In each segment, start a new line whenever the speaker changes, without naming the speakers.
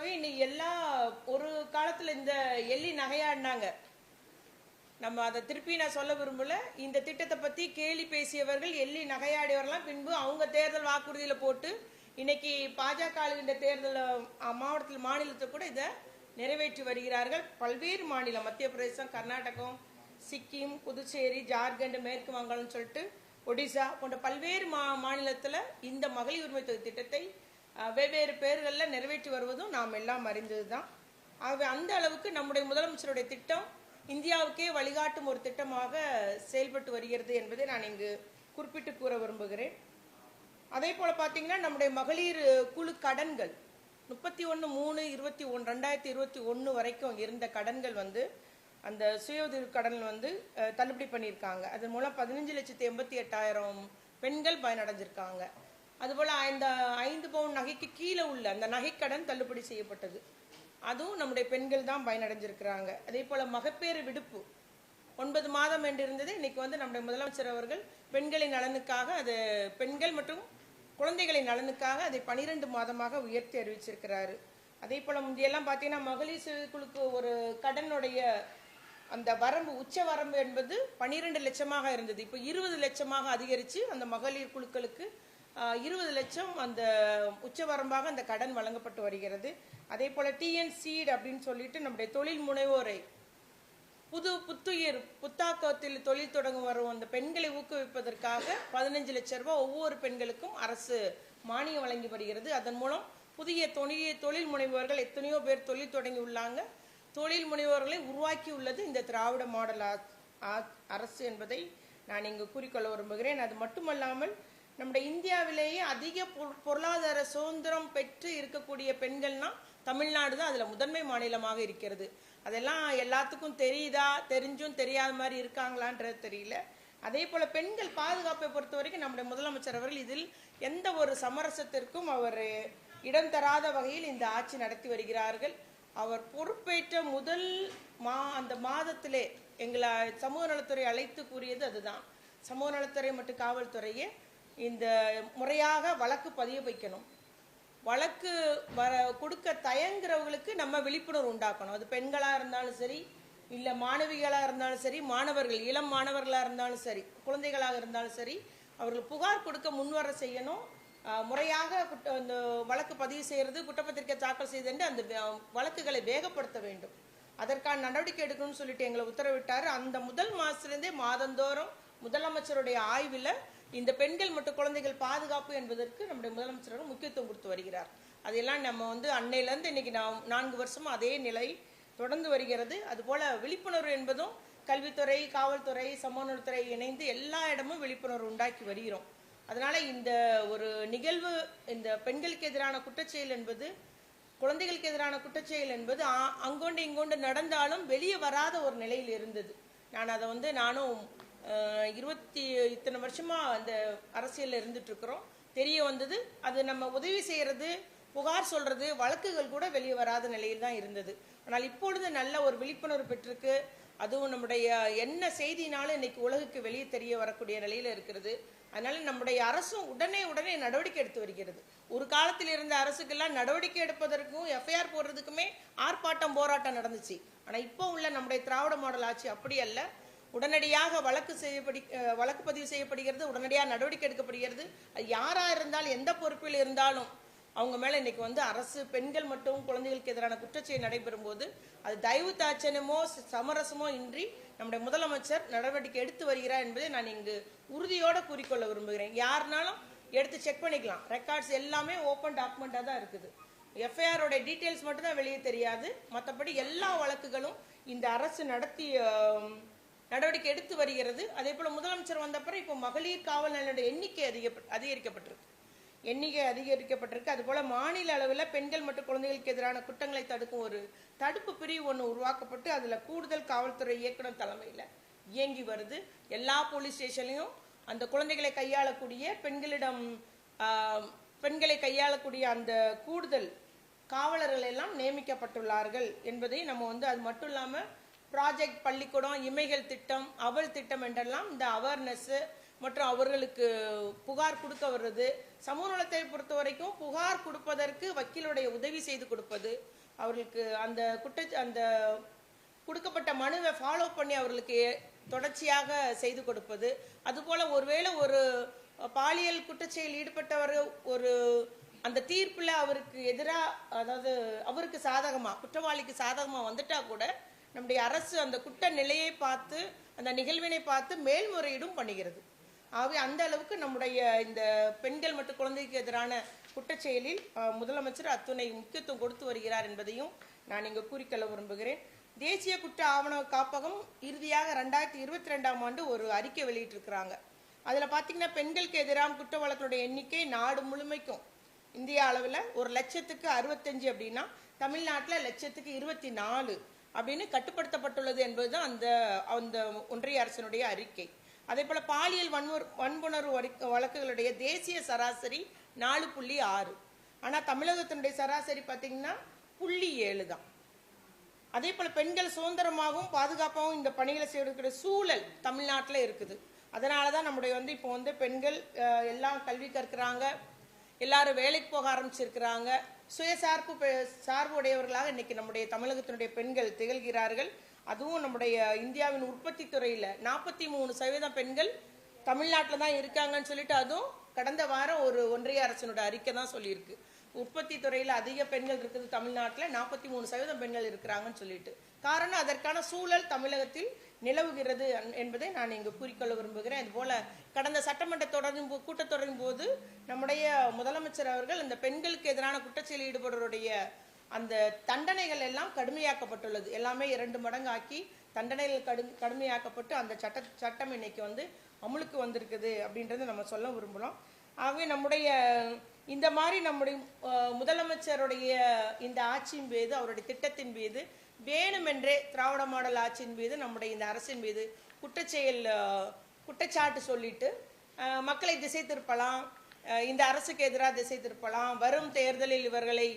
பொறுத்தளவு இன்னைக்கு எல்லா ஒரு காலத்துல இந்த எள்ளி நகையாடினாங்க. நம்ம அதை திருப்பி நான் சொல்ல விரும்பல. இந்த திட்டத்தை பத்தி கேலி பேசியவர்கள் எள்ளி நகையாடியவர்கள்லாம் பின்பு அவங்க தேர்தல் வாக்குறுதியில போட்டு இன்னைக்கு பாஜக ஆளுகின்ற தேர்தல் மாவட்டத்தில் மாநிலத்தில் கூட இதை நிறைவேற்றி வருகிறார்கள். பல்வேறு மாநிலம் மத்திய பிரதேசம் கர்நாடகம் சிக்கிம் புதுச்சேரி ஜார்க்கண்ட் மேற்கு வங்காளம்னு சொல்லிட்டு ஒடிசா போன்ற பல்வேறு மா மாநிலத்தில் இந்த மகளிர் உரிமை தொகை திட்டத்தை வெவ்வேறு பேர்களில் நிறைவேற்றி வருவதும் நாம் எல்லாம் அறிந்ததுதான். ஆகவே அந்த அளவுக்கு நம்முடைய முதலமைச்சருடைய திட்டம் இந்தியாவுக்கே வழிகாட்டும் ஒரு திட்டமாக செயல்பட்டு வருகிறது என்பதை நான் இங்கு குறிப்பிட்டு கூற விரும்புகிறேன். அதே போல் பார்த்தீங்கன்னா நம்முடைய மகளிர் குழு கடன்கள் முப்பத்தி ஒன்று மூணு இருபத்தி ஒன்று ரெண்டாயிரத்தி இருபத்தி ஒன்று வரைக்கும் இருந்த கடன்கள் வந்து அந்த சுய உதவி கடன் வந்து தள்ளுபடி பண்ணியிருக்காங்க. அதன் மூலம் பதினஞ்சு லட்சத்தி எண்பத்தி எட்டாயிரம் பெண்கள் பயனடைஞ்சிருக்காங்க. அதுபோல் இந்த ஐந்து பவுன் நகைக்கு கீழே உள்ள அந்த நகைக்கடன் தள்ளுபடி செய்யப்பட்டது. அதுவும் நம்முடைய பெண்கள் தான் பயனடைஞ்சிருக்கிறாங்க. அதே போல் மகப்பேறு விடுப்பு. ஒன்பது மாதம் என்று இருந்தது இன்னைக்கு வந்து நம்முடைய முதலமைச்சர் அவர்கள் பெண்களின் நலனுக்காக அது பெண்கள் மற்றும் குழந்தைகளின் நலனுக்காக அதை பனிரெண்டு மாதமாக உயர்த்தி அறிவிச்சிருக்கிறாரு. அதே போல் முந்தையெல்லாம் பார்த்தீங்கன்னா மகளிர் சுய குழுக்கு ஒரு கடனுடைய அந்த வரம்பு உச்ச வரம்பு என்பது பனிரெண்டு லட்சமாக இருந்தது. இப்போ இருபது லட்சமாக அதிகரித்து அந்த மகளிர் குழுக்களுக்கு இருபது லட்சம் அந்த உச்சவரம்பாக அந்த கடன் வழங்கப்பட்டு வருகிறது. அதே போல டிஎன் சீட் அப்படின்னு சொல்லிட்டு நம்முடைய தொழில் முனைவோரை புது புத்துயிர் புத்தாக்கத்தில் தொழில் தொடங்க வரும் அந்த பெண்களை ஊக்குவிப்பதற்காக பதினஞ்சு லட்சம் ரூபாய் ஒவ்வொரு பெண்களுக்கும் அரசு மானியம் வழங்கி வருகிறது. அதன் மூலம் புதிய தொழில் தொழில் முனைவோர்கள் எத்தனையோ பேர் தொழில் தொடங்கி உள்ளாங்க. தொழில் முனைவோர்களை உருவாக்கி உள்ளது இந்த திராவிட மாடல் ஆ- ஆ- அரசு என்பதை நான் இங்கு கூறிக்கொள்ள விரும்புகிறேன். அது மட்டுமல்லாமல் நம்முடைய இந்தியாவிலேயே அதிக பொருளாதார சுதந்திரம் பெற்று இருக்கக்கூடிய பெண்கள்னா தமிழ்நாடு தான் அதுல முதன்மை மாநிலமாக இருக்கிறது. அதெல்லாம் எல்லாத்துக்கும் தெரியுதா? தெரிஞ்சும் தெரியாத மாதிரி இருக்காங்களான்றது தெரியல. அதே போல பெண்கள் பாதுகாப்பை பொறுத்த வரைக்கும் நம்முடைய முதலமைச்சர் அவர்கள் இதில் எந்த ஒரு சமரசத்திற்கும் அவர் இடம் தராத வகையில் இந்த ஆட்சி நடத்தி வருகிறார்கள். அவர் பொறுப்பேற்ற முதல் மா அந்த மாதத்திலே எங்களை சமூக நலத்துறை அழைத்து கூறியது அதுதான். சமூக நலத்துறை மற்றும் காவல்துறையே இந்த முறையாக வழக்கு பதிய வைக்கணும். வழக்கு வர கொடுக்க தயங்குறவங்களுக்கு நம்ம விழிப்புணர்வு உண்டாக்கணும். அது பெண்களாக இருந்தாலும் சரி இல்லை மாணவிகளாக இருந்தாலும் சரி மாணவர்கள் இளம் மாணவர்களாக இருந்தாலும் சரி குழந்தைகளாக இருந்தாலும் சரி அவர்கள் புகார் கொடுக்க முன்வர செய்யணும். முறையாக குற்ற இந்த வழக்கு பதிவு செய்கிறது குற்றப்பத்திரிக்கை தாக்கல் செய்தென்று அந்த வழக்குகளை வேகப்படுத்த வேண்டும். அதற்கான நடவடிக்கை எடுக்கணும்னு சொல்லிட்டு எங்களை உத்தரவிட்டார். அந்த முதல் மாசத்துலேருந்தே மாதந்தோறும் முதலமைச்சருடைய ஆய்வில் இந்த பெண்கள் மற்றும் குழந்தைகள் பாதுகாப்பு என்பதற்கு நம்முடைய முதலமைச்சர் முக்கியத்துவம் கொடுத்து வருகிறார். அதையெல்லாம் நம்ம வந்து அன்னையிலேருந்து இன்னைக்கு நாம் நான்கு வருஷமும் அதே நிலை தொடர்ந்து வருகிறது. அதுபோல விழிப்புணர்வு என்பதும் கல்வித்துறை காவல்துறை சமூக இணைந்து எல்லா இடமும் விழிப்புணர்வு உண்டாக்கி வருகிறோம். அதனால இந்த ஒரு நிகழ்வு இந்த பெண்களுக்கு எதிரான குற்றச்செயல் என்பது குழந்தைகளுக்கு எதிரான குற்றச்செயல் என்பது ஆ- அங்கொண்டு இங்கொண்டு நடந்தாலும் வெளியே வராத ஒரு நிலையில் இருந்தது. நான் அதை வந்து நானும் இருபத்தி இத்தனை வருஷமா அந்த அரசியல்ல இருந்துட்டு இருக்கிறோம் தெரிய வந்தது அது நம்ம உதவி செய்யறது புகார் சொல்றது வழக்குகள் கூட வெளியே வராத நிலையில் தான் இருந்தது. ஆனால் இப்பொழுது நல்ல ஒரு விழிப்புணர்வு பெற்றிருக்கு. அதுவும் நம்முடைய என்ன செய்தினாலும் இன்னைக்கு உலகுக்கு வெளியே தெரிய வரக்கூடிய நிலையில இருக்கிறது. அதனால நம்முடைய அரசும் உடனே உடனே நடவடிக்கை எடுத்து வருகிறது. ஒரு காலத்தில் இருந்த அரசுக்கெல்லாம் நடவடிக்கை எடுப்பதற்கும் எஃப்ஐஆர் போடுறதுக்குமே ஆர்ப்பாட்டம் போராட்டம் நடந்துச்சு. ஆனா இப்போ உள்ள நம்முடைய திராவிட மாடல் ஆட்சி அப்படி அல்ல. உடனடியாக வழக்கு செய்யப்படி வழக்கு பதிவு செய்யப்படுகிறது உடனடியாக நடவடிக்கை எடுக்கப்படுகிறது. அது யாராக இருந்தாலும் எந்த பொறுப்பில் இருந்தாலும் அவங்க மேலே இன்னைக்கு வந்து அரசு பெண்கள் மற்றும் குழந்தைகளுக்கு எதிரான குற்றச்செயல் நடைபெறும் போது அது தயவு தாட்சணமோ சமரசமோ இன்றி நம்முடைய முதலமைச்சர் நடவடிக்கை எடுத்து வருகிறார் என்பதை நான் இங்கு உறுதியோடு கூறிக்கொள்ள விரும்புகிறேன். யாருனாலும் எடுத்து செக் பண்ணிக்கலாம். ரெக்கார்ட்ஸ் எல்லாமே ஓப்பன் டாக்குமெண்ட்டாக தான் இருக்குது. எஃப்ஐஆரோட டீட்டெயில்ஸ் மட்டும்தான் வெளியே தெரியாது. மற்றபடி எல்லா வழக்குகளும் இந்த அரசு நடத்திய நடவடிக்கை எடுத்து வருகிறது. அதே போல் முதலமைச்சர் வந்த அப்புறம் இப்போ மகளிர் காவல் நிலையோட எண்ணிக்கை அதிக அதிகரிக்கப்பட்டிருக்கு. எண்ணிக்கை அதிகரிக்கப்பட்டிருக்கு. அதுபோல் மாநில அளவில் பெண்கள் மற்றும் குழந்தைகளுக்கு எதிரான குற்றங்களை தடுக்கும் ஒரு தடுப்பு பிரிவு ஒன்று உருவாக்கப்பட்டு அதில் கூடுதல் காவல்துறை இயக்குனர் தலைமையில் இயங்கி வருது. எல்லா போலீஸ் ஸ்டேஷன்லையும் அந்த குழந்தைகளை கையாளக்கூடிய பெண்களிடம் பெண்களை கையாளக்கூடிய அந்த கூடுதல் காவலர்கள் எல்லாம் நியமிக்கப்பட்டுள்ளார்கள் என்பதை நம்ம வந்து அது மட்டும் இல்லாமல் ப்ராஜெக்ட் பள்ளிக்கூடம் இமைகள் திட்டம் அவள் திட்டம் என்றெல்லாம் இந்த அவேர்னஸ்ஸு மற்றும் அவர்களுக்கு புகார் கொடுக்க வர்றது. சமூக நலத்தை பொறுத்த வரைக்கும் புகார் கொடுப்பதற்கு வக்கீலுடைய உதவி செய்து கொடுப்பது. அவர்களுக்கு அந்த குற்ற அந்த கொடுக்கப்பட்ட மனுவை ஃபாலோ பண்ணி அவர்களுக்கு தொடர்ச்சியாக செய்து கொடுப்பது. அதுபோல் ஒருவேளை ஒரு பாலியல் குற்றச்செயல் ஈடுபட்டவர் ஒரு அந்த தீர்ப்பில் அவருக்கு எதிராக அதாவது அவருக்கு சாதகமாக குற்றவாளிக்கு சாதகமாக வந்துட்டா கூட நம்முடைய அரசு அந்த குற்ற நிலையை பார்த்து அந்த நிகழ்வினை பார்த்து மேல்முறையீடும் பண்ணுகிறது. ஆகவே அந்த அளவுக்கு நம்முடைய இந்த பெண்கள் மற்றும் குழந்தைக்கு எதிரான குற்றச்செயலில் முதலமைச்சர் அத்துணை முக்கியத்துவம் கொடுத்து வருகிறார் என்பதையும் நான் இங்கு கூறிக்கொள்ள விரும்புகிறேன். தேசிய குற்ற ஆவண காப்பகம் இறுதியாக ரெண்டாயிரத்தி இருபத்தி ரெண்டாம் ஆண்டு ஒரு அறிக்கை வெளியிட்டிருக்கிறாங்க. அதில் பார்த்தீங்கன்னா பெண்களுக்கு எதிரான குற்ற வழக்கினுடைய எண்ணிக்கை நாடு முழுமைக்கும் இந்திய அளவில் ஒரு லட்சத்துக்கு அறுபத்தஞ்சு அப்படின்னா தமிழ்நாட்டில் லட்சத்துக்கு இருபத்தி நாலு. அப்படின்னு கட்டுப்படுத்தப்பட்டுள்ளது என்பதுதான் அந்த அந்த ஒன்றிய அரசினுடைய அறிக்கை. அதே போல பாலியல் வன்முற வன்புணர்வு வழக்குகளுடைய தேசிய சராசரி நாலு புள்ளி ஆறு. ஆனா தமிழகத்தினுடைய சராசரி பார்த்தீங்கன்னா புள்ளி ஏழு தான். அதே போல பெண்கள் சுதந்திரமாகவும் பாதுகாப்பாகவும் இந்த பணிகளை செய்யக்கூடிய சூழல் தமிழ்நாட்டில் இருக்குது. அதனால தான் நம்முடைய வந்து இப்போ வந்து பெண்கள் எல்லாம் கல்வி கற்கிறாங்க எல்லாரும் வேலைக்கு போக ஆரம்பிச்சிருக்கிறாங்க. சுயசார்பு பெ- சார்பு உடையவர்களாக இன்னைக்கு நம்முடைய தமிழகத்தினுடைய பெண்கள் திகழ்கிறார்கள். அதுவும் நம்முடைய இந்தியாவின் உற்பத்தி துறையில் நாற்பத்தி மூணு சதவீதம் பெண்கள் தமிழ்நாட்டில் தான் இருக்காங்கன்னு சொல்லிட்டு அதுவும் கடந்த வாரம் ஒரு ஒன்றிய அரசினோட அறிக்கை தான் சொல்லியிருக்கு. உற்பத்தி துறையில் அதிக பெண்கள் இருக்குது தமிழ்நாட்டில் நாற்பத்தி மூணு சதவீதம் பெண்கள் இருக்கிறாங்கன்னு சொல்லிட்டு. காரணம் அதற்கான சூழல் தமிழகத்தில் நிலவுகிறது என்பதை நான் இங்கு கூறிக்கொள்ள விரும்புகிறேன். இதுபோல கடந்த சட்டமன்ற தொடரும் போ- கூட்டத்தொடரின் போது நம்முடைய முதலமைச்சர் அவர்கள் இந்த பெண்களுக்கு எதிரான குற்றச்செயலில் ஈடுபடுவருடைய அந்த தண்டனைகள் எல்லாம் கடுமையாக்கப்பட்டுள்ளது. எல்லாமே இரண்டு மடங்கு ஆக்கி தண்டனைகள் கடு கடுமையாக்கப்பட்டு அந்த சட்ட சட்டம் இன்னைக்கு வந்து அமுலுக்கு வந்திருக்குது அப்படின்றத நம்ம சொல்ல விரும்புகிறோம் ஆகவே நம்முடைய இந்த மாதிரி நம்முடைய முதலமைச்சருடைய இந்த ஆட்சியின் மீது அவருடைய திட்டத்தின் மீது வேணுமென்றே திராவிட மாடல் ஆட்சியின் மீது நம்முடைய இந்த அரசின் மீது குற்றச்செயல் குற்றச்சாட்டு சொல்லிட்டு மக்களை திசை திருப்பலாம் இந்த அரசுக்கு எதிராக திசை திருப்பலாம் வரும் தேர்தலில் இவர்களை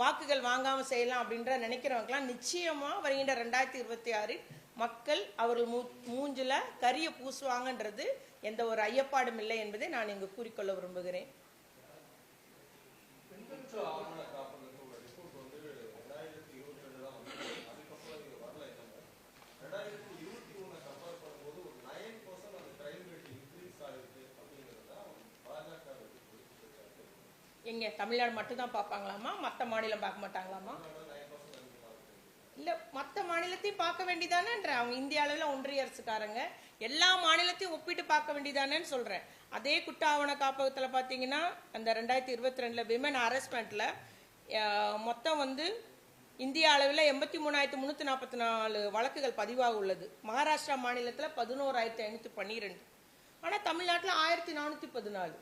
வாக்குகள் வாங்காமல் செய்யலாம் அப்படின்ற நினைக்கிறவங்கலாம் நிச்சயமாக வருகின்ற ரெண்டாயிரத்தி இருபத்தி ஆறில் மக்கள் அவர்கள் மூ மூஞ்சில கரிய பூசுவாங்கன்றது எந்த ஒரு ஐயப்பாடும் இல்லை என்பதை நான் இங்கு கூறிக்கொள்ள விரும்புகிறேன்
பெண்களுக்கு ஆவண காப்பகத்தோட ரிப்போர்ட் வந்து ரெண்டாயிரத்தி இருபத்தி ரெண்டு தான் வந்து அதுக்கப்புறம் இது வரல என்னங்க ரெண்டாயிரத்தி இருபத்தி ஒண்ணை கம்பேர் பண்ணும்போது ஒரு நைன் பர்சன்ட் அந்த கிரைம் ரேட் இன்க்ரீஸ் ஆயிருக்கு அப்படிங்கிறது தான் பாஜக குறிப்பிட்டிருக்காரு
எங்கே தமிழ்நாடு மட்டும்தான் பார்ப்பாங்களாமா மற்ற மாநிலம் பார்க்க மாட்டாங்களாமா இல்லை மற்ற மாநிலத்தையும் பார்க்க வேண்டியதானன்ற அவங்க இந்திய அளவில் ஒன்றிய அரசுக்காரங்க. எல்லா மாநிலத்தையும் ஒப்பிட்டு பார்க்க வேண்டியதானேன்னு சொல்கிறேன் அதே குட்டாவண ஆவண காப்பகத்துல அந்த ரெண்டாயிரத்தி இருபத்தி ரெண்டில் விமன் ஹராஸ்மெண்ட்ல மொத்தம் வந்து இந்திய அளவில் எண்பத்தி மூணாயிரத்தி முந்நூற்றி நாற்பத்தி நாலு வழக்குகள் பதிவாக உள்ளது. மகாராஷ்டிரா மாநிலத்தில் பதினோராயிரத்தி ஐநூற்றி பன்னிரெண்டு. ஆனால் தமிழ்நாட்டில் ஆயிரத்தி நானூற்றி பதினாலு.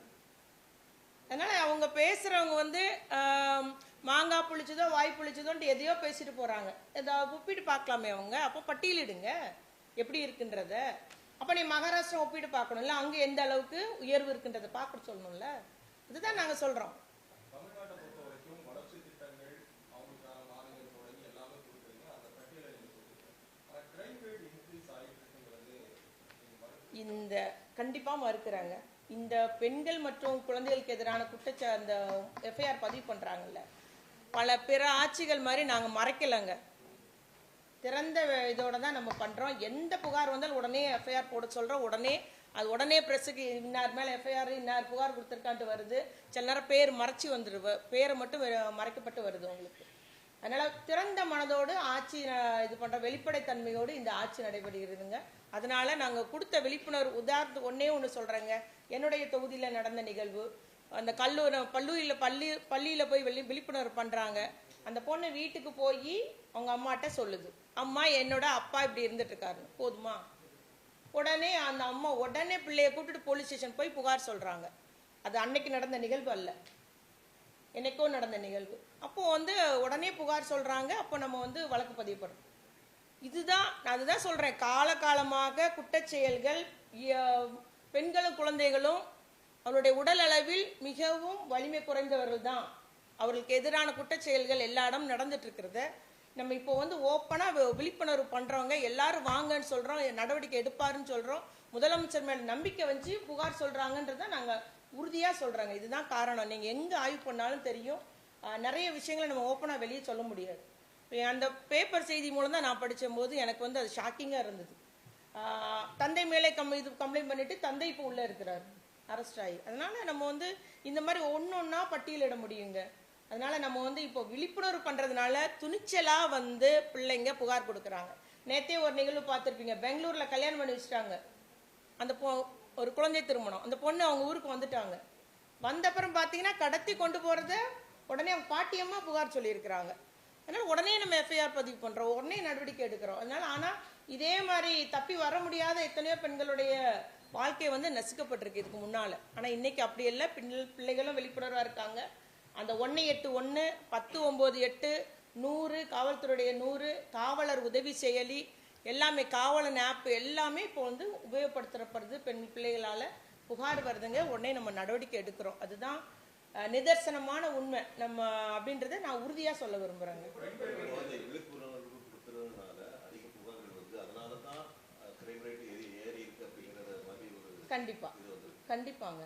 அதனால அவங்க பேசுறவங்க வந்து மாங்காய் புளிச்சதோ வாய் புளிச்சதோன்ட்டு எதையோ பேசிட்டு போறாங்க. இதை ஒப்பிட்டு பார்க்கலாமே அவங்க. அப்போ பட்டியலிடுங்க எப்படி இருக்குன்றத. அப்ப நீ மகாராஷ்டிரா ஒப்பிட்டு பார்க்கணும்ல அங்க எந்த அளவுக்கு உயர்வு இருக்குன்றத பார்க்க சொல்லணும்ல. இதுதான் நாங்க சொல்றோம்.
தமிழ்நாட்டை பொறுத்த வரைக்கும் வளர்ச்சி திட்டங்கள் அவங்களுக்கான மானியம் தொடங்கி எல்லாமே கொடுக்குறீங்க. அந்த பட்டியலை நீங்க கொடுத்துருக்கீங்க. ஆனால் கிரைம் ரேட் இன்க்ரீஸ் ஆகிட்டு இருக்குங்கிறது நீங்க மறுக்க
இந்த கண்டிப்பா மறுக்கிறாங்க. இந்த பெண்கள் மற்றும் குழந்தைகளுக்கு எதிரான குற்றச்ச அந்த எஃப்ஐஆர் பதிவு பண்றாங்கல்ல. பல பிற ஆட்சிகள் மாதிரி நாங்க மறைக்கலைங்க. திறந்த இதோட தான் நம்ம பண்றோம். எந்த புகார் வந்தாலும் உடனே எஃப்ஐஆர் போட சொல்றோம் உடனே அது உடனே ப்ரெஸ்ஸுக்கு இன்னார் மேல எஃப்ஐஆர் இன்னார் புகார் கொடுத்துருக்கான்ட்டு வருது. சில நேரம் பேர் மறைச்சி வந்துடுவ பேரை மட்டும் மறைக்கப்பட்டு வருது உங்களுக்கு. அதனால திறந்த மனதோடு ஆட்சி இது பண்ற வெளிப்படைத்தன்மையோடு இந்த ஆட்சி நடைபெறுகிறதுங்க. அதனால நாங்க கொடுத்த விழிப்புணர்வு உதாரணத்துக்கு ஒன்னே ஒன்று சொல்றேங்க. என்னுடைய தொகுதியில நடந்த நிகழ்வு அந்த கல்லூரி பல்லூரியில் பள்ளி பள்ளியில போய் வெளி விழிப்புணர்வு பண்றாங்க. அந்த பொண்ணு வீட்டுக்கு போய் அவங்க அம்மாட்ட சொல்லுது. அம்மா என்னோட அப்பா இப்படி இருந்துட்டு இருக்காரு போதுமா? உடனே அந்த அம்மா உடனே பிள்ளைய கூப்பிட்டுட்டு போலீஸ் ஸ்டேஷன் போய் புகார் சொல்றாங்க. அது அன்னைக்கு நடந்த நிகழ்வு அல்ல. என்னைக்கோ நடந்த நிகழ்வு. அப்போ வந்து உடனே புகார் சொல்றாங்க அப்போ நம்ம வந்து வழக்கு பதிவு பண்றோம் இதுதான் நான் அதுதான் சொல்றேன். காலகாலமாக குற்றச்செயல்கள் பெண்களும் குழந்தைகளும் அவருடைய உடல் அளவில் மிகவும் வலிமை குறைந்தவர்கள் தான் அவர்களுக்கு எதிரான குற்றச்செயல்கள் எல்லா இடம் நடந்துட்டு இருக்கிறத. நம்ம இப்போ வந்து ஓப்பனாக விழிப்புணர்வு பண்றவங்க எல்லாரும் வாங்கன்னு சொல்றோம் நடவடிக்கை எடுப்பாருன்னு சொல்றோம். முதலமைச்சர் மேல நம்பிக்கை வச்சு புகார் சொல்றாங்கன்றத நாங்கள் உறுதியாக சொல்கிறாங்க இதுதான் காரணம். நீங்கள் எங்கே ஆய்வு பண்ணாலும் தெரியும். நிறைய விஷயங்களை நம்ம ஓப்பனாக வெளியே சொல்ல முடியாது. அந்த பேப்பர் செய்தி மூலம் தான் நான் படித்தபோது எனக்கு வந்து அது ஷாக்கிங்காக இருந்தது. தந்தை மேலே கம் இது கம்ப்ளைண்ட் பண்ணிவிட்டு தந்தை இப்போ உள்ளே இருக்கிறார். அரெஸ்ட் ஆகி. அதனால் நம்ம வந்து இந்த மாதிரி ஒன்று ஒன்றா பட்டியலிட முடியுங்க. அதனால் நம்ம வந்து இப்போ விழிப்புணர்வு பண்ணுறதுனால துணிச்சலாக வந்து பிள்ளைங்க புகார் கொடுக்குறாங்க. நேற்றே ஒரு நிகழ்வு பார்த்துருப்பீங்க. பெங்களூரில் கல்யாணம் பண்ணி வச்சுட்டாங்க. அந்த பொ ஒரு குழந்தை திருமணம். அந்த பொண்ணு அவங்க ஊருக்கு வந்துட்டாங்க. வந்த அப்புறம் பார்த்தீங்கன்னா கடத்தி கொண்டு போகிறத உடனே அவங்க பாட்டியம்மா புகார் சொல்லியிருக்கிறாங்க. அதனால உடனே நம்ம எஃப்ஐஆர் பதிவு பண்ணுறோம் உடனே நடவடிக்கை எடுக்கிறோம். அதனால ஆனால் இதே மாதிரி தப்பி வர முடியாத எத்தனையோ பெண்களுடைய வாழ்க்கை வந்து நசுக்கப்பட்டிருக்கு இதுக்கு முன்னால். ஆனால் இன்னைக்கு அப்படி இல்லை. பிள்ளை பிள்ளைகளும் வெளிப்புணர்வாக இருக்காங்க. அந்த ஒன்று எட்டு ஒன்று பத்து ஒம்பது எட்டு நூறு காவல்துறையுடைய நூறு காவலர் உதவி செயலி எல்லாமே காவலன் ஆப் எல்லாமே இப்போ வந்து உபயோகப்படுத்தப்படுது. பெண் பிள்ளைகளால் புகார் வருதுங்க. உடனே நம்ம நடவடிக்கை எடுக்கிறோம். அதுதான் நிதர்சனமான உண்மை. நம்ம அப்படின்றத நான் உறுதியாக சொல்ல விரும்புகிறேங்க கண்டிப்பாக
வந்து
கண்டிப்பாங்க.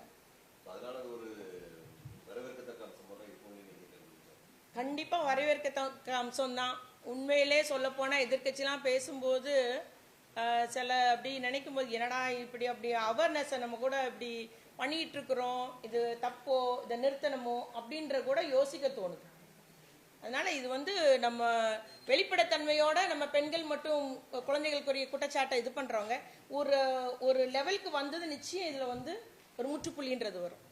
கண்டிப்பா வரவேற்கத்தக்க அம்சம் தான் உண்மையிலே சொல்லப்போனால் எதிர்கட்சிலாம் எதிர்க்கட்சிலாம் பேசும்போது சில அப்படி நினைக்கும் போது என்னடா இப்படி அப்படி அவேர்னஸை நம்ம கூட இப்படி பண்ணிகிட்டு இருக்கிறோம் இது தப்போ இதை நிறுத்தணுமோ? அப்படின்ற கூட யோசிக்க தோணுது. அதனால் இது வந்து நம்ம வெளிப்படைத்தன்மையோட நம்ம பெண்கள் மட்டும் குழந்தைகளுக்குரிய குற்றச்சாட்டை இது பண்ணுறவங்க ஒரு ஒரு லெவலுக்கு வந்தது நிச்சயம் இதில் வந்து ஒரு முற்றுப்புள்ளின்றது வரும்.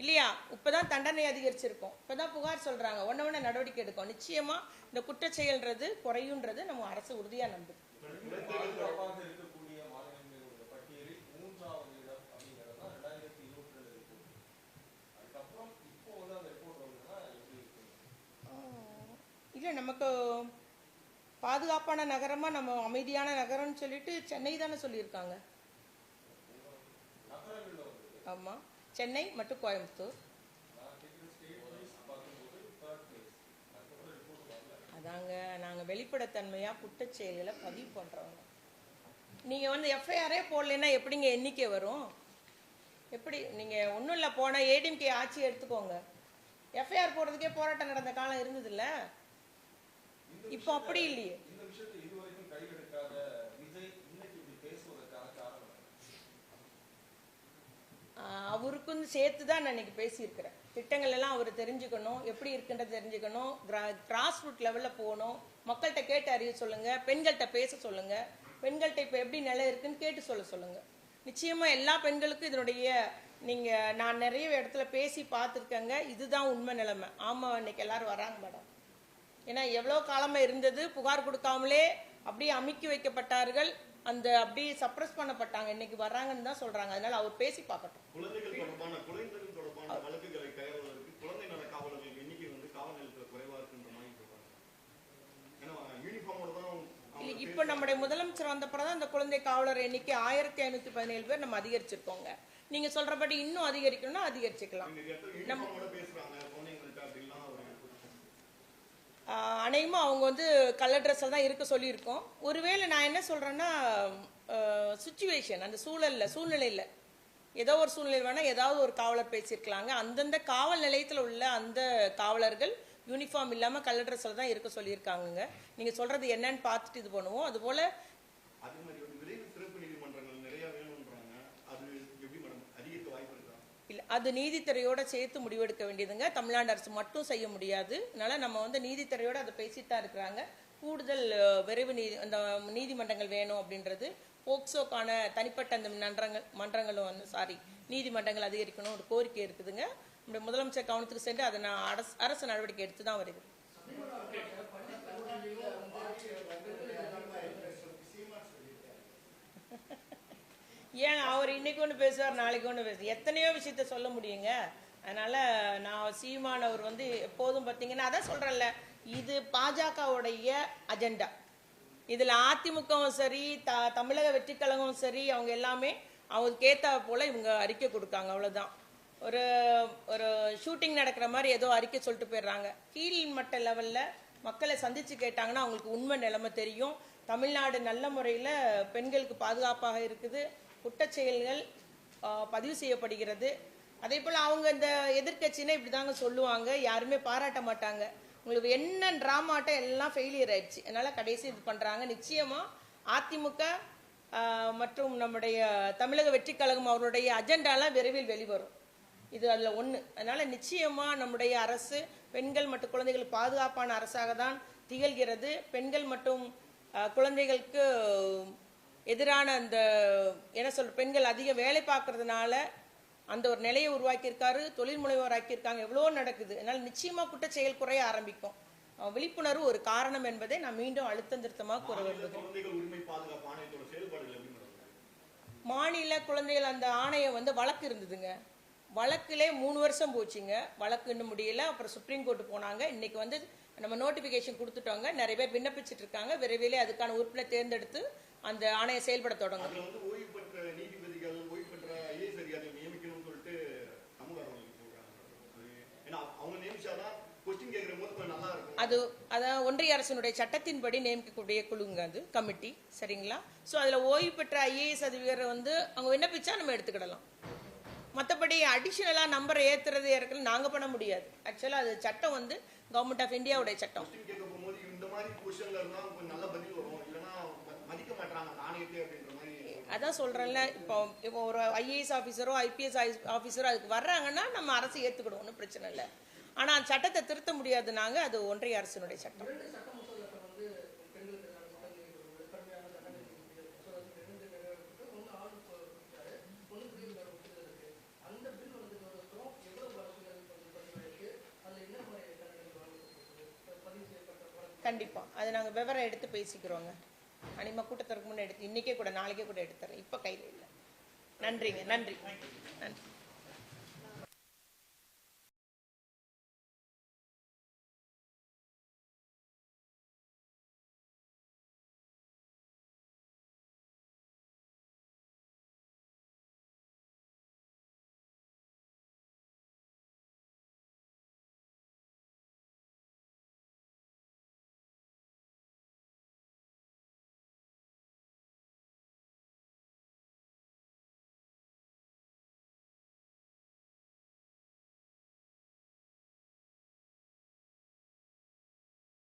இல்லையா? இப்போ தான் தண்டனை அதிகரிச்சிருக்கோம். இப்பதான் புகார் சொல்கிறாங்க ஒன்ன ஒன்று நடவடிக்கை எடுக்கும். நிச்சயமாக இந்த குற்றச்செயல்ன்றது குறையுன்றது நம்ம அரசு உறுதியாக நம்புது. இல்லை நமக்கு பாதுகாப்பான நகரமாக நம்ம அமைதியான நகரம்னு சொல்லிட்டு சென்னை தானே சொல்லியிருக்காங்க. ஆமாம் சென்னை மற்றும் கோயம்புத்தூர். அதாங்க நாங்கள் வெளிப்படைத்தன்மையாக குற்றச் செயல்களை பதிவு பண்ணுறவங்க நீங்கள் வந்து எஃப்ஐஆரே போடலைன்னா எப்படிங்க எண்ணிக்கை வரும்? எப்படி நீங்கள் ஒன்றும் இல்லை போன ஏடிஎம்கே ஆட்சி எடுத்துக்கோங்க. எஃப்ஐஆர் போடுறதுக்கே போராட்டம் நடந்த காலம் இருந்ததில்ல? இப்போ அப்படி இல்லையே
இந்த விஷயத்தை இதுவரைக்கும் கையில் எடுக்காத விஜய் இன்னைக்கு இப்படி பேசுவதற்கான காரணம் என்ன?
ஆஹ் சேர்த்து தான் நான் இன்னைக்கு பேசியிருக்கிறேன். திட்டங்கள் எல்லாம் அவர் தெரிஞ்சுக்கணும் எப்படி இருக்குன்றத தெரிஞ்சுக்கணும் கிராஸ் ரூட் லெவலில் போகணும். மக்கள்கிட்ட கேட்டு அறிய சொல்லுங்க பெண்கள்கிட்ட பேச சொல்லுங்க பெண்கள்கிட்ட இப்போ எப்படி நிலை இருக்குன்னு கேட்டு சொல்ல சொல்லுங்க. நிச்சயமா எல்லா பெண்களுக்கும் இதனுடைய நீங்க நான் நிறைய இடத்துல பேசி பார்த்துருக்கேங்க இதுதான் உண்மை நிலைமை. ஆமாம் இன்னைக்கு எல்லாரும் வராங்க மேடம். ஏன்னா எவ்வளோ காலமாக இருந்தது புகார் கொடுக்காமலே அப்படியே அமுக்கி வைக்கப்பட்டார்கள். அந்த அப்படியே சப்ரஸ் பண்ணப்பட்டாங்க. இன்னைக்கு வர்றாங்கன்னு தான் சொல்றாங்க. அதனால அவர் பேசி பார்க்கட்டும்.
குழந்தைகள் தொடர்பான குழந்தைகள் தொடர்பான வழக்குகளை கையாளுவதற்கு குழந்தை நல காவலர்கள் எண்ணிக்கை வந்து காவல் நிலையத்தில் குறைவா இருக்குன்ற மாதிரி சொல்றாங்க. ஏன்னா யூனிஃபார்மோட தான் அவங்க
இல்ல, இப்ப நம்முடைய முதலமைச்சர் வந்த தான் அந்த குழந்தை காவலர் எண்ணிக்கை ஆயிரத்தி ஐநூத்தி பதினேழு பேர் நம்ம அதிகரிச்சிருக்கோங்க. நீங்க சொல்றபடி இன்னும் அதிகரிக்கணும்னா அதிகரிச்சுக்கலாம்.
நிறைய
அனைமும் அவங்க வந்து கலர் ட்ரெஸ்ஸில் தான் இருக்க சொல்லியிருக்கோம். ஒருவேளை நான் என்ன சொல்கிறேன்னா சுச்சுவேஷன் அந்த சூழலில் சூழ்நிலையில். ஏதோ ஒரு சூழ்நிலை வேணால் ஏதாவது ஒரு காவலர் பேசியிருக்கலாங்க. அந்தந்த காவல் நிலையத்தில் உள்ள அந்த காவலர்கள் யூனிஃபார்ம் இல்லாமல் கலர் ட்ரெஸ்ஸில் தான் இருக்க சொல்லியிருக்காங்கங்க. நீங்கள் சொல்கிறது என்னன்னு பார்த்துட்டு இது பண்ணுவோம். அதுபோல
அதே மாதிரி வந்து விரைவு சிறப்பு நீதிமன்றங்கள் நிறைய வேணும்ன்றாங்க அது எப்படி மேடம் அதிகரிக்க வாய்ப்பு இருக்கா
இல்ல அது நீதித்துறையோட சேர்த்து முடிவெடுக்க வேண்டியதுங்க. தமிழ்நாடு அரசு மட்டும் செய்ய முடியாது. அதனால நம்ம வந்து நீதித்துறையோட அதை பேசிட்டு தான் இருக்கிறாங்க. கூடுதல் விரைவு நீதி அந்த நீதிமன்றங்கள் வேணும் அப்படின்றது. போக்சோக்கான தனிப்பட்ட அந்த மன்றங்கள் மன்றங்களும் வந்து சாரி நீதிமன்றங்கள் அதிகரிக்கணும் ஒரு கோரிக்கை இருக்குதுங்க. நம்முடைய முதலமைச்சர் கவனத்துக்கு சென்று அதை நான் அரசு அரசு நடவடிக்கை எடுத்து தான் வருது ஏன் அவர் இன்னைக்கு ஒன்று பேசுவார் நாளைக்கு ஒன்று பேசுவார். எத்தனையோ விஷயத்த சொல்ல முடியுங்க. அதனால நான் சீமான் அவர் வந்து எப்போதும் பார்த்தீங்கன்னா அதான் சொல்கிறேன்ல இது பாஜகவுடைய அஜெண்டா இதில் அதிமுகவும் சரி த தமிழக வெற்றிக்கழகமும் சரி அவங்க எல்லாமே அவங்களுக்கு ஏற்ற போல் இவங்க அறிக்கை கொடுக்காங்க அவ்வளோதான் ஒரு ஒரு ஷூட்டிங் நடக்கிற மாதிரி ஏதோ அறிக்கை சொல்லிட்டு போயிடுறாங்க. கீழ் மட்ட லெவலில் மக்களை சந்தித்து கேட்டாங்கன்னா அவங்களுக்கு உண்மை நிலைமை தெரியும். தமிழ்நாடு நல்ல முறையில் பெண்களுக்கு பாதுகாப்பாக இருக்குது. குற்றச் செயல்கள் பதிவு செய்யப்படுகிறது. அதே போல் அவங்க இந்த எதிர்கட்சினா இப்படி தாங்க சொல்லுவாங்க. யாருமே பாராட்ட மாட்டாங்க. உங்களுக்கு என்ன ட்ராமாட்டம் எல்லாம் ஃபெயிலியர் ஆயிடுச்சு. அதனால் கடைசி இது பண்ணுறாங்க நிச்சயமாக அதிமுக மற்றும் நம்முடைய தமிழக வெற்றிக் கழகம் அவருடைய அஜெண்டாலாம் விரைவில் வெளிவரும். இது அதில் ஒன்று அதனால் நிச்சயமாக நம்முடைய அரசு பெண்கள் மற்றும் குழந்தைகள் பாதுகாப்பான அரசாக தான் திகழ்கிறது. பெண்கள் மற்றும் குழந்தைகளுக்கு எதிரான அந்த என்ன சொல்ற பெண்கள் அதிக வேலை பார்க்கறதுனால அந்த ஒரு நிலையை உருவாக்கியிருக்காரு தொழில் முனைவோர் ஆக்கியிருக்காங்க எவ்வளோ நடக்குது. அதனால நிச்சயமா குற்றச் செயல் குறைய ஆரம்பிக்கும். விழிப்புணர்வு ஒரு காரணம் என்பதை நான் மீண்டும் அழுத்தம் திருத்தமாக கூற விரும்புகிறேன்.
மேடம்?
மாநில குழந்தைகள் அந்த ஆணையம் வந்து வழக்கு இருந்ததுங்க. வழக்கிலே மூணு வருஷம் போச்சுங்க. வழக்கு இன்னும் முடியல. அப்புறம் சுப்ரீம் கோர்ட் போனாங்க. இன்னைக்கு வந்து நம்ம நோட்டிபிகேஷன் கொடுத்துட்டோங்க. நிறைய பேர் விண்ணப்பிச்சிட்டு இருக்காங்க விரைவிலே அதுக்கான உறுப்பினர் தேர்ந்தெடுத்து அந்த ஆணையம் செயல்பட தொடங்கும்.
அது
அதான் ஒன்றிய அரசினுடைய சட்டத்தின்படி நியமிக்கக்கூடிய குழுங்க அது கமிட்டி. சரிங்களா? ஸோ அதில் ஓய்வு பெற்ற ஐஏஎஸ் அதிகாரி வந்து அவங்க விண்ணப்பிச்சா நம்ம எடுத்துக்கிடலாம். மற்றபடி அடிஷ்னலாக நம்பரை ஏற்றுறது இறக்குறது நாங்கள் பண்ண முடியாது. ஆக்சுவலாக அது சட்டம் வந்து கவர்மெண்ட் ஆஃப் இந்தியாவுடைய சட்டம். அதான் சொல்கிறேன்ல இப்போ இப்போ ஒரு ஐஏஎஸ் ஆஃபீஸரோ ஐபிஎஸ் ஆஃபீஸரோ அதுக்கு வர்றாங்கன்னா நம்ம அரசு ஏற்றுக்கிடும் ஒன்றும் பிரச்சனை இல்லை. ஆனால் சட்டத்தை திருத்த முடியாது நாங்கள் அது ஒன்றிய அரசினுடைய சட்டம்
இரண்டு சட்ட மசோதாக்கள் வந்து பெண்களுக்கு எதிரான சட்டங்கள் கொண்டு கடுமையான தண்டனை மசோதாக்கள் ரெண்டு நிறைவேற்றப்பட்டு ஒன்று ஆள் கொடுத்தாரு ஒன்று பிரிவு கொடுத்துருக்கு அந்த பில் வந்ததுக்கப்புறம் எவ்வளவு வழக்குகள் வந்து பதிவாயிருக்கு அதில் என்ன மாதிரி தண்டனை வழங்கப்பட்டிருக்கு பதிவு செய்யப்பட்ட வழக்கு
கண்டிப்பா அது நாங்க விவரம் எடுத்து பேசிக்கிறோங்க. அனிமா கூட்டத்திற்கு முன்னே எடுத்து இன்னைக்கே கூட நாளைக்கே கூட எடுத்துறேன். இப்ப கையில் இல்லை. நன்றிங்க நன்றி. நன்றி.